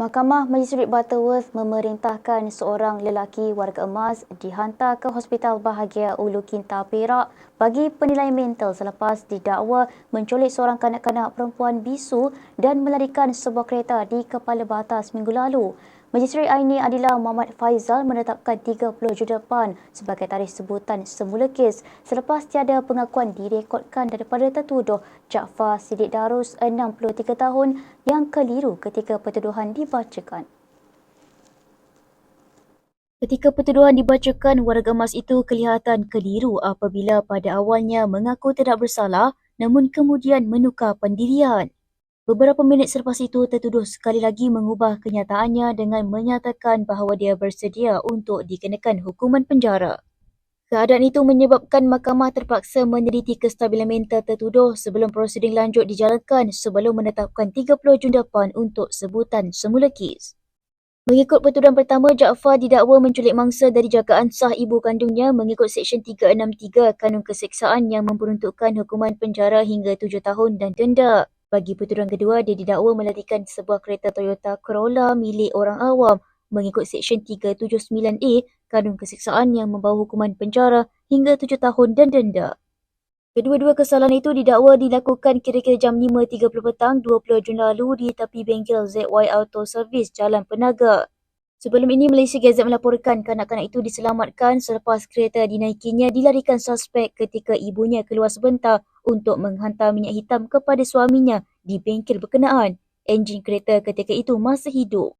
Mahkamah Magistrate Butterworth memerintahkan seorang lelaki warga emas dihantar ke Hospital Bahagia Ulu Kinta Perak bagi penilaian mental selepas didakwa menculik seorang kanak-kanak perempuan bisu dan melarikan sebuah kereta di kepala batas minggu lalu. Magistrate Aini Adila Muhammad Faizal menetapkan 30 juta pound sebagai tarikh sebutan semula kes selepas tiada pengakuan direkodkan daripada tertuduh Jaafar Siddiq Darus 63 tahun yang keliru ketika pertuduhan dibacakan. Ketika pertuduhan dibacakan, warga emas itu kelihatan keliru apabila pada awalnya mengaku tidak bersalah namun kemudian menukar pendirian. Beberapa minit selepas itu, tertuduh sekali lagi mengubah kenyataannya dengan menyatakan bahawa dia bersedia untuk dikenakan hukuman penjara. Keadaan itu menyebabkan mahkamah terpaksa meneliti kestabilan mental tertuduh sebelum prosiding lanjut dijalankan sebelum menetapkan 30 juta pound untuk sebutan semula kes. Mengikut pertuduhan pertama, Jaafar didakwa menculik mangsa dari jagaan sah ibu kandungnya mengikut Seksyen 363 Kanun Keseksaan yang memperuntukkan hukuman penjara hingga 7 tahun dan denda. Bagi pertuduhan kedua, dia didakwa melarikan sebuah kereta Toyota Corolla milik orang awam mengikut Seksyen 379A Kanun Keseksaan yang membawa hukuman penjara hingga 7 tahun dan denda. Kedua-dua kesalahan itu didakwa dilakukan kira-kira jam 5.30 petang 20 Jun lalu di tepi bengkel ZY Auto Service Jalan Penaga. Sebelum ini, Malaysia Gazette melaporkan kanak-kanak itu diselamatkan selepas kereta dinaikinya dilarikan suspek ketika ibunya keluar sebentar untuk menghantar minyak hitam kepada suaminya di bengkel berkenaan. Enjin kereta ketika itu masih hidup.